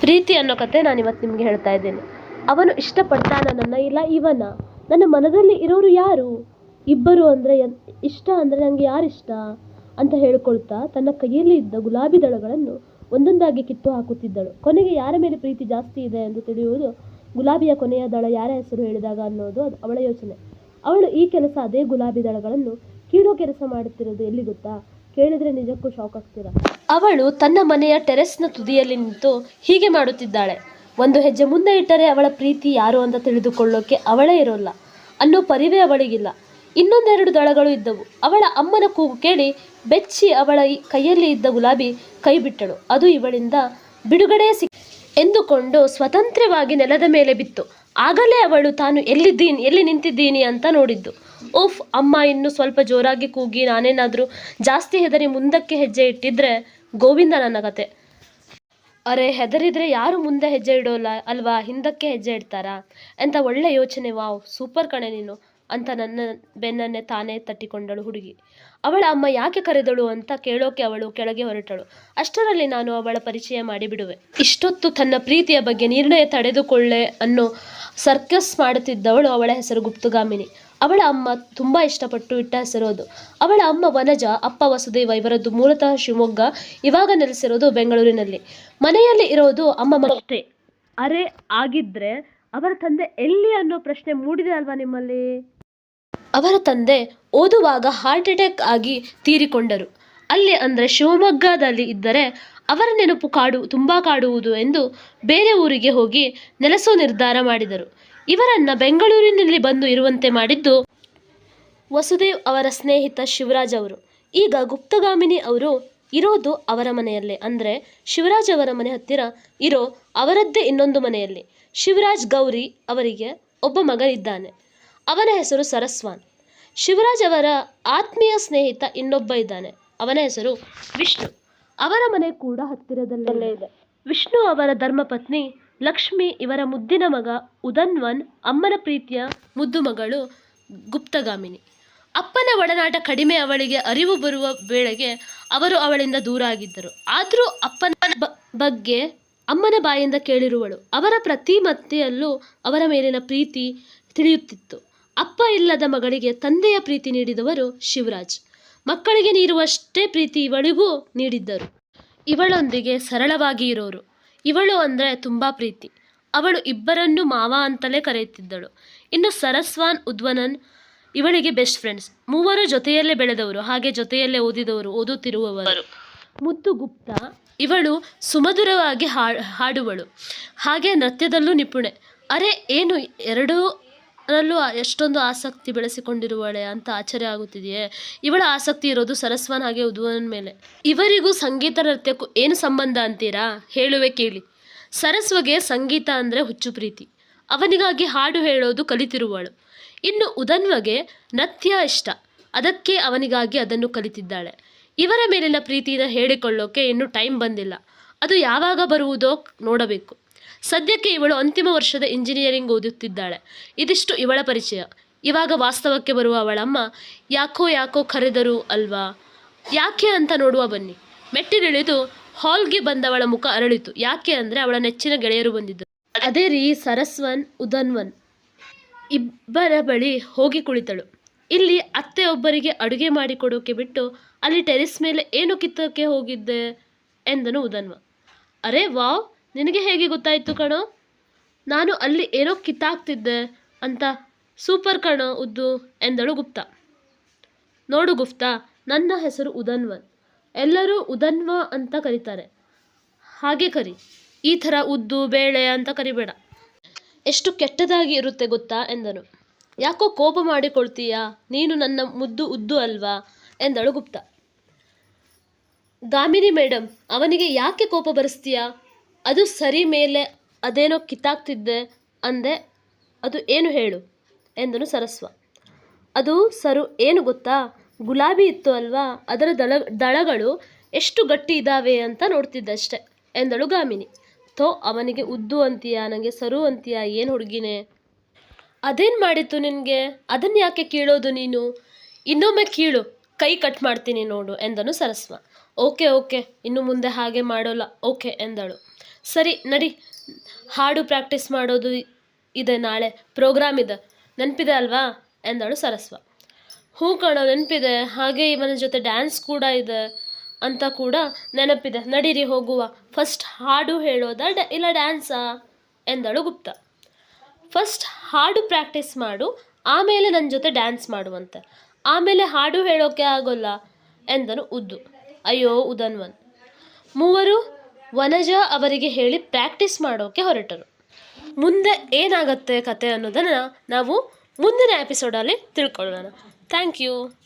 ಪ್ರೀತಿ ಅನ್ನೋ ಕತೆ ನಾನು ಇವತ್ತು ನಿಮಗೆ ಹೇಳ್ತಾ ಇದ್ದೇನೆ. ಅವನು ಇಷ್ಟಪಡ್ತಾನ ನನ್ನ? ಇಲ್ಲ, ಇವನ. ನನ್ನ ಮನದಲ್ಲಿ ಇರೋರು ಯಾರು? ಇಬ್ಬರು ಅಂದರೆ ಇಷ್ಟ ಅಂದರೆ ನನಗೆ ಯಾರಿಷ್ಟ ಅಂತ ಹೇಳ್ಕೊಳ್ತಾ ತನ್ನ ಕೈಯಲ್ಲಿ ಇದ್ದ ಗುಲಾಬಿ ದಳಗಳನ್ನು ಒಂದೊಂದಾಗಿ ಕಿತ್ತು ಹಾಕುತ್ತಿದ್ದಳು. ಕೊನೆಗೆ ಯಾರ ಮೇಲೆ ಪ್ರೀತಿ ಜಾಸ್ತಿ ಇದೆ ಎಂದು ತಿಳಿಯುವುದು ಗುಲಾಬಿಯ ಕೊನೆಯ ದಳ ಯಾರ ಹೆಸರು ಹೇಳಿದಾಗ ಅನ್ನೋದು ಅದು ಅವಳ ಯೋಚನೆ. ಅವಳು ಈ ಕೆಲಸ ಅದೇ ಗುಲಾಬಿ ದಳಗಳನ್ನು ಕೀಳೋ ಕೆಲಸ ಮಾಡುತ್ತಿರೋದು ಎಲ್ಲಿ ಗೊತ್ತಾ? ಕೇಳಿದ್ರೆ ನಿಜಕ್ಕೂ ಶಾಕ್ ಆಗ್ತೀರಾ? ಅವಳು ತನ್ನ ಮನೆಯ ಟೆರೆಸ್ನ ತುದಿಯಲ್ಲಿ ನಿಂತು ಹೀಗೆ ಮಾಡುತ್ತಿದ್ದಾಳೆ. ಒಂದು ಹೆಜ್ಜೆ ಮುಂದೆ ಇಟ್ಟರೆ ಅವಳ ಪ್ರೀತಿ ಯಾರು ಅಂತ ತಿಳಿದುಕೊಳ್ಳೋಕೆ ಅವಳೇ ಇರೋಲ್ಲ. ಅನ್ನೋ ಪರಿವೇ ಅವಳಿಗಿಲ್ಲ. ಇನ್ನೊಂದೆರಡು ದಳಗಳು ಇದ್ದವು. ಅವಳ ಅಮ್ಮನ ಕೂಗು ಕೇಳಿ ಬೆಚ್ಚಿ ಅವಳ ಕೈಯಲ್ಲಿ ಇದ್ದ ಗುಲಾಬಿ ಕೈ ಬಿಟ್ಟಳು. ಅದು ಇವಳಿಂದ, ಬಿಡುಗಡೆ ಸಿಕ್ ಎಂದುಕೊಂಡು ಸ್ವತಂತ್ರವಾಗಿ ನೆಲದ ಮೇಲೆ ಬಿತ್ತು. ಆಗಲೇ ಅವಳು, ತಾನು ಎಲ್ಲಿದ್ದೀನಿ, ಎಲ್ಲಿ ನಿಂತಿದ್ದೀನಿ ಅಂತ ನೋಡಿದ್ದು. ಓಫ್ ಅಮ್ಮ, ಇನ್ನು ಸ್ವಲ್ಪ ಜೋರಾಗಿ ಕೂಗಿ ನಾನೇನಾದರೂ ಜಾಸ್ತಿ ಹೆದರಿ ಮುಂದಕ್ಕೆ ಹೆಜ್ಜೆ ಇಟ್ಟಿದ್ರೆ ಗೋವಿಂದ ನನ್ನ ಕತೆ. ಅರೆ, ಹೆದರಿದ್ರೆ ಯಾರು ಮುಂದೆ ಹೆಜ್ಜೆ ಇಡೋಲ್ಲ ಅಲ್ವಾ? ಹಿಂದಕ್ಕೆ ಹೆಜ್ಜೆ ಇಡ್ತಾರಾ? ಅಂತ ಒಳ್ಳೆ ಯೋಚನೆ, ವಾವ್, ಸೂಪರ್ ಕಣೆ ನೀನು ಅಂತ ನನ್ನ ಬೆನ್ನನ್ನೇ ತಾನೇ ತಟ್ಟಿಕೊಂಡಳು ಹುಡುಗಿ. ಅವಳ ಅಮ್ಮ ಯಾಕೆ ಕರೆದಳು ಅಂತ ಕೇಳೋಕೆ ಅವಳು ಕೆಳಗೆ ಹೊರಟಳು. ಅಷ್ಟರಲ್ಲಿ ನಾನು ಅವಳ ಪರಿಚಯ ಮಾಡಿಬಿಡುವೆ ಇಷ್ಟೊತ್ತು ತನ್ನ ಪ್ರೀತಿಯ ಬಗ್ಗೆ ನಿರ್ಣಯ ತಡೆದುಕೊಳ್ಳೆ ಅನ್ನೋ ಸರ್ಕಸ್ ಮಾಡುತ್ತಿದ್ದವಳು ಅವಳ ಹೆಸರು ಗುಪ್ತಗಾಮಿನಿ. ಅವಳ ಅಮ್ಮ ತುಂಬ ಇಷ್ಟಪಟ್ಟು ಇಟ್ಟ ಹೆಸರು ಅದು. ಅವಳ ಅಮ್ಮ ವನಜ ಅಪ್ಪ ವಸುದೇವ ಇವರದ್ದು ಮೂಲತಃ ಶಿವಮೊಗ್ಗ ಇವಾಗ ನೆಲೆಸಿರೋದು ಬೆಂಗಳೂರಿನಲ್ಲಿ. ಮನೆಯಲ್ಲಿ ಇರೋದು ಅಮ್ಮ ಮತ್ತೆ ಅರೆ ಆಗಿದ್ರೆ ಅವರ ತಂದೆ ಎಲ್ಲಿ ಅನ್ನೋ ಪ್ರಶ್ನೆ ಮೂಡಿದೆ ಅಲ್ವಾ ನಿಮ್ಮಲ್ಲಿ? ಅವರ ತಂದೆ ಓದುವಾಗ ಹಾರ್ಟ್ ಅಟ್ಯಾಕ್ ಆಗಿ ತೀರಿಕೊಂಡರು. ಅಲ್ಲಿ ಅಂದರೆ ಶಿವಮೊಗ್ಗದಲ್ಲಿ ಇದ್ದರೆ ಅವರ ನೆನಪು ಕಾಡು ತುಂಬ ಕಾಡುವುದು ಎಂದು ಬೇರೆ ಊರಿಗೆ ಹೋಗಿ ನೆಲೆಸೋ ನಿರ್ಧಾರ ಮಾಡಿದರು. ಇವರನ್ನ ಬೆಂಗಳೂರಿನಲ್ಲಿ ಬಂದು ಇರುವಂತೆ ಮಾಡಿದ್ದು ವಸುದೇವ್ ಅವರ ಸ್ನೇಹಿತ ಶಿವರಾಜ್ ಅವರು. ಈಗ ಗುಪ್ತಗಾಮಿನಿ ಅವರು ಇರೋದು ಅವರ ಮನೆಯಲ್ಲೇ. ಅಂದರೆ ಶಿವರಾಜ್ ಅವರ ಮನೆ ಹತ್ತಿರ ಇರೋ ಅವರದ್ದೇ ಇನ್ನೊಂದು ಮನೆಯಲ್ಲಿ. ಶಿವರಾಜ್ ಗೌರಿ ಅವರಿಗೆ ಒಬ್ಬ ಮಗನಿದ್ದಾನೆ. ಅವನ ಹೆಸರು ಸರಸ್ವಾನ್. ಶಿವರಾಜ್ ಅವರ ಆತ್ಮೀಯ ಸ್ನೇಹಿತ ಇನ್ನೊಬ್ಬ ಇದ್ದಾನೆ. ಅವನ ಹೆಸರು ವಿಷ್ಣು. ಅವರ ಮನೆ ಕೂಡ ಹತ್ತಿರದಲ್ಲೇ ಇದೆ. ವಿಷ್ಣು ಅವರ ಧರ್ಮಪತ್ನಿ ಲಕ್ಷ್ಮಿ ಇವರ ಮುದ್ದಿನ ಮಗ ಉದನ್ವನ್ ಅಮ್ಮನ ಪ್ರೀತಿಯ ಮುದ್ದು ಮಗಳು ಗುಪ್ತಗಾಮಿನಿ. ಅಪ್ಪನ ಒಡನಾಟ ಕಡಿಮೆ ಅವಳಿಗೆ ಅರಿವು ಬರುವ ವೇಳೆಗೆ ಅವರು ಅವಳಿಂದ ದೂರ ಆಗಿದ್ದರು ಆದರೂ ಅಪ್ಪನ ಬಗ್ಗೆ ಅಮ್ಮನ ಬಾಯಿಂದ ಕೇಳಿರುವಳು. ಅವರ ಪ್ರತಿ ಮತ್ತೆಯಲ್ಲೂ ಅವರ ಮೇಲಿನ ಪ್ರೀತಿ ತಿಳಿಯುತ್ತಿತ್ತು. ಅಪ್ಪ ಇಲ್ಲದ ಮಗಳಿಗೆ ತಂದೆಯ ಪ್ರೀತಿ ನೀಡಿದವರು ಶಿವರಾಜ್. ಮಕ್ಕಳಿಗೆ ನೀಡುವಷ್ಟೇ ಪ್ರೀತಿ ಇವಳಿಗೂ ನೀಡಿದ್ದರು. ಇವಳೊಂದಿಗೆ ಸರಳವಾಗಿ ಇರೋರು. ಇವಳು ಅಂದರೆ ತುಂಬ ಪ್ರೀತಿ. ಅವಳು ಇಬ್ಬರನ್ನು ಮಾವ ಅಂತಲೇ ಕರೆಯುತ್ತಿದ್ದಳು. ಇನ್ನು ಸರಸ್ವಾನ್ ಉದ್ವನನ್ ಇವಳಿಗೆ ಬೆಸ್ಟ್ ಫ್ರೆಂಡ್ಸ್ ಮೂವರು ಜೊತೆಯಲ್ಲೇ ಬೆಳೆದವರು, ಹಾಗೆ ಜೊತೆಯಲ್ಲೇ ಓದಿದವರು, ಓದುತ್ತಿರುವವರು. ಮುದ್ದು ಗುಪ್ತ ಇವಳು ಸುಮಧುರವಾಗಿ ಹಾಡುವಳು. ಹಾಗೆ ನೃತ್ಯದಲ್ಲೂ ನಿಪುಣೆ. ಅರೆ, ಏನು ಎರಡರಲ್ಲೂ ಎಷ್ಟೊಂದು ಆಸಕ್ತಿ ಬೆಳೆಸಿಕೊಂಡಿರುವಳೆ ಅಂತ ಆಶ್ಚರ್ಯ ಆಗುತ್ತಿದೆಯೇ? ಇವಳ ಆಸಕ್ತಿ ಇರೋದು ಸರಸ್ವನ್ ಹಾಗೆ ಉದ್ವನ್ ಮೇಲೆ. ಇವರಿಗೂ ಸಂಗೀತ ನೃತ್ಯಕ್ಕೂ ಏನು ಸಂಬಂಧ ಅಂತೀರಾ? ಹೇಳುವೆ ಕೇಳಿ. ಸರಸ್ವಗೆ ಸಂಗೀತ ಅಂದರೆ ಹುಚ್ಚು ಪ್ರೀತಿ. ಅವನಿಗಾಗಿ ಹಾಡು ಹೇಳೋದು ಕಲಿತಿರುವಳು. ಇನ್ನು ಉದನ್ವಗೆ ನೃತ್ಯ ಇಷ್ಟ. ಅದಕ್ಕೆ ಅವನಿಗಾಗಿ ಅದನ್ನು ಕಲಿತಿದ್ದಾಳೆ. ಇವರ ಮೇಲಿನ ಪ್ರೀತಿನ ಹೇಳಿಕೊಳ್ಳೋಕೆ ಇನ್ನೂ ಟೈಮ್ ಬಂದಿಲ್ಲ. ಅದು ಯಾವಾಗ ಬರುವುದೋ ನೋಡಬೇಕು. ಸದ್ಯಕ್ಕೆ ಇವಳು ಅಂತಿಮ ವರ್ಷದ ಇಂಜಿನಿಯರಿಂಗ್ ಓದುತ್ತಿದ್ದಾಳೆ. ಇದಿಷ್ಟು ಇವಳ ಪರಿಚಯ. ಇವಾಗ ವಾಸ್ತವಕ್ಕೆ ಬರುವ ಅವಳಮ್ಮ ಯಾಕೋ ಯಾಕೋ ಕರೆದರು ಅಲ್ವಾ? ಯಾಕೆ ಅಂತ ನೋಡುವ ಬನ್ನಿ. ಮೆಟ್ಟಿಲಿಳಿದು ಹಾಲ್ಗೆ ಬಂದವಳ ಮುಖ ಅರಳಿತು. ಯಾಕೆ ಅಂದರೆ ಅವಳ ನೆಚ್ಚಿನ ಗೆಳೆಯರು ಬಂದಿದ್ದರು. ಅದೇ ರೀ ಸರಸ್ವನ್, ಉದನ್ವನ್. ಇಬ್ಬರ ಬಳಿ ಹೋಗಿ ಕುಳಿತಳು. ಇಲ್ಲಿ ಅತ್ತೆ ಒಬ್ಬರಿಗೆ ಅಡುಗೆ ಮಾಡಿಕೊಡೋಕೆ ಬಿಟ್ಟು ಅಲ್ಲಿ ಟೆರೆಸ್ ಮೇಲೆ ಏನು ಕಿತ್ತೋಕೆ ಹೋಗಿದ್ದೆ ಎಂದನು ಉದನ್ವ. ಅರೆ ವಾವ್! ನಿನಗೆ ಹೇಗೆ ಗೊತ್ತಾಯಿತು ಕಣೋ? ನಾನು ಅಲ್ಲಿ ಏನೋ ಕಿತ್ತಾಕ್ತಿದ್ದೆ ಅಂತ ಸೂಪರ್ ಕಣೋ ಉದ್ದು ಎಂದಳು ಗುಪ್ತ. ನೋಡು ಗುಪ್ತಾ, ನನ್ನ ಹೆಸರು ಉದನ್ವನ್. ಎಲ್ಲರೂ ಉದನ್ವ ಅಂತ ಕರೀತಾರೆ. ಹಾಗೆ ಕರಿ. ಈ ಥರ ಉದ್ದು, ಬೇಳೆ ಅಂತ ಕರಿಬೇಡ. ಎಷ್ಟು ಕೆಟ್ಟದಾಗಿ ಇರುತ್ತೆ ಗೊತ್ತಾ ಎಂದನು. ಯಾಕೋ ಕೋಪ ಮಾಡಿಕೊಳ್ತೀಯಾ? ನೀನು ನನ್ನ ಮುದ್ದು ಉದ್ದು ಅಲ್ವಾ ಎಂದಳು ಗುಪ್ತ. ಗಾಮಿನಿ ಮೇಡಮ್ ಅವನಿಗೆ ಯಾಕೆ ಕೋಪ ಬರೆಸ್ತೀಯಾ? ಅದು ಸರಿ ಮೇಲೆ ಅದೇನೋ ಕಿತ್ತಾಕ್ತಿದ್ದೆ ಅಂದೆ, ಅದು ಏನು ಹೇಳು? ಎಂದನು ಸರಸ್ವ. ಅದು ಸರು, ಏನು ಗೊತ್ತಾ? ಗುಲಾಬಿ ಇತ್ತು ಅಲ್ವಾ? ಅದರ ದಳ, ದಳಗಳು ಎಷ್ಟು ಗಟ್ಟಿ ಇದ್ದಾವೆ ಅಂತ ನೋಡ್ತಿದ್ದಷ್ಟೆ, ಎಂದಳು ಗಾಮಿನಿ. ಥೋ, ಅವನಿಗೆ ಉದ್ದು ಅಂತೀಯಾ? ನನಗೆ ಸರು ಅಂತೀಯಾ? ಏನು ಹುಡುಗಿನೇ? ಅದೇನು ಮಾಡಿತ್ತು ನಿನಗೆ? ಅದನ್ನು ಯಾಕೆ ಕೀಳೋದು ನೀನು? ಇನ್ನೊಮ್ಮೆ ಕೀಳು, ಕೈ ಕಟ್ ಮಾಡ್ತೀನಿ ನೋಡು, ಎಂದನು ಸರಸ್ವ. ಓಕೆ ಓಕೆ, ಇನ್ನು ಮುಂದೆ ಹಾಗೆ ಮಾಡೋಲ್ಲ, ಓಕೆ, ಎಂದಳು. ಸರಿ, ನಡಿ. ಹಾಡು ಪ್ರಾಕ್ಟೀಸ್ ಮಾಡೋದು ಇದೆ ನಾಳೆ. ಪ್ರೋಗ್ರಾಮ್ ಇದೆ. ನೆನಪಿದೆ ಅಲ್ವಾ? ಎಂದಳು ಸರಸ್ವ. ಹ್ಞೂ ಕಣೋ, ನೆನಪಿದೆ. ಹಾಗೆ ಇವನ ಜೊತೆ ಡ್ಯಾನ್ಸ್ ಕೂಡ ಇದೆ ಅಂತ ಕೂಡ ನೆನಪಿದೆ. ನಡೀರಿ, ಹೋಗುವ. ಫಸ್ಟ್ ಹಾಡು ಹೇಳೋದಾ ಡ, ಇಲ್ಲ ಡ್ಯಾನ್ಸಾ ಎಂದಳು ಗುಪ್ತ. ಫಸ್ಟ್ ಹಾಡು ಪ್ರಾಕ್ಟೀಸ್ ಮಾಡು, ಆಮೇಲೆ ನನ್ನ ಜೊತೆ ಡ್ಯಾನ್ಸ್ ಮಾಡುವಂತೆ. ಆಮೇಲೆ ಹಾಡು ಹೇಳೋಕೆ ಆಗೋಲ್ಲ ಎಂದನು ಉದ್ದು. ಅಯ್ಯೋ, ಉದನ್ವನ್. ಮೂವರು ವನಜ ಅವರಿಗೆ ಹೇಳಿ ಪ್ರಾಕ್ಟೀಸ್ ಮಾಡೋಕೆ ಹೊರಟರು. ಮುಂದೆ ಏನಾಗುತ್ತೆ ಕತೆ ಅನ್ನೋದನ್ನು ನಾವು ಮುಂದಿನ ಎಪಿಸೋಡಲ್ಲಿ ತಿಳ್ಕೊಳ್ಳೋಣ. Thank you